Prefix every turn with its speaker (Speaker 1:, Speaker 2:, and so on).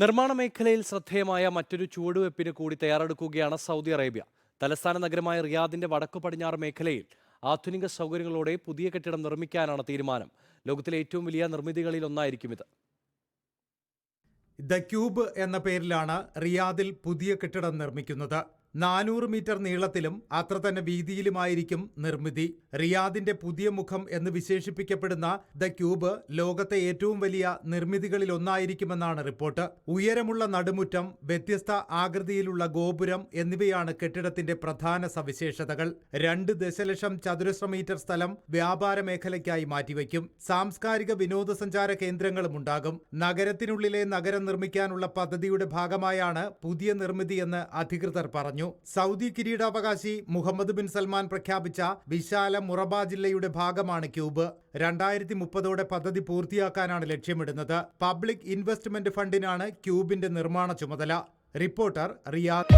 Speaker 1: നിർമ്മാണ മേഖലയിൽ ശ്രദ്ധേയമായ മറ്റൊരു ചുവടുവെപ്പിന് കൂടി തയ്യാറെടുക്കുകയാണ് സൗദി അറേബ്യ. തലസ്ഥാന നഗരമായ റിയാദിന്റെ വടക്കു പടിഞ്ഞാറ് മേഖലയിൽ ആധുനിക സൗകര്യങ്ങളോടെ പുതിയ കെട്ടിടം നിർമ്മിക്കാനാണ് തീരുമാനം. ലോകത്തിലെ ഏറ്റവും വലിയ നിർമ്മിതികളിൽ ഒന്നായിരിക്കും ഇത്.
Speaker 2: ദ ക്യൂബ് എന്ന പേരിലാണ് റിയാദിൽ പുതിയ കെട്ടിടം നിർമ്മിക്കുന്നത്. നാനൂറ് മീറ്റർ നീളത്തിലും അത്ര തന്നെ വീതിയിലുമായിരിക്കും നിർമ്മിതി. റിയാദിന്റെ പുതിയ മുഖം എന്ന് വിശേഷിപ്പിക്കപ്പെടുന്ന ദ ക്യൂബ് ലോകത്തെ ഏറ്റവും വലിയ നിർമ്മിതികളിൽ ഒന്നായിരിക്കുമെന്നാണ് റിപ്പോർട്ട്. ഉയരമുള്ള നടുമുറ്റം വ്യത്യസ്ത ആകൃതിയിലുള്ള ഗോപുരം എന്നിവയാണ് കെട്ടിടത്തിന്റെ പ്രധാന സവിശേഷതകൾ. രണ്ട് ദശലക്ഷം ചതുരശ്ര മീറ്റർ സ്ഥലം വ്യാപാര മേഖലയ്ക്കായി മാറ്റിവെക്കും സാംസ്കാരിക വിനോദസഞ്ചാര കേന്ദ്രങ്ങളും ഉണ്ടാകും. നഗരത്തിനുള്ളിലെ നഗരം നിർമ്മിക്കാനുള്ള പദ്ധതിയുടെ ഭാഗമായാണ് പുതിയ നിർമ്മിതിയെന്ന് അധികൃതർ പറഞ്ഞു. സൗദി കിരീടാവകാശി മുഹമ്മദ് ബിൻ സൽമാൻ പ്രഖ്യാപിച്ച വിശാല മുറബ ജില്ലയുടെ ഭാഗമാണ് ക്യൂബ്. രണ്ടായിരത്തി മുപ്പതോടെ പദ്ധതി പൂർത്തിയാക്കാനാണ് ലക്ഷ്യമിടുന്നത്. പബ്ലിക് ഇൻവെസ്റ്റ്മെന്റ് ഫണ്ടിനാണ് ക്യൂബിന്റെ നിർമ്മാണ ചുമതല. Reporter Riyadh.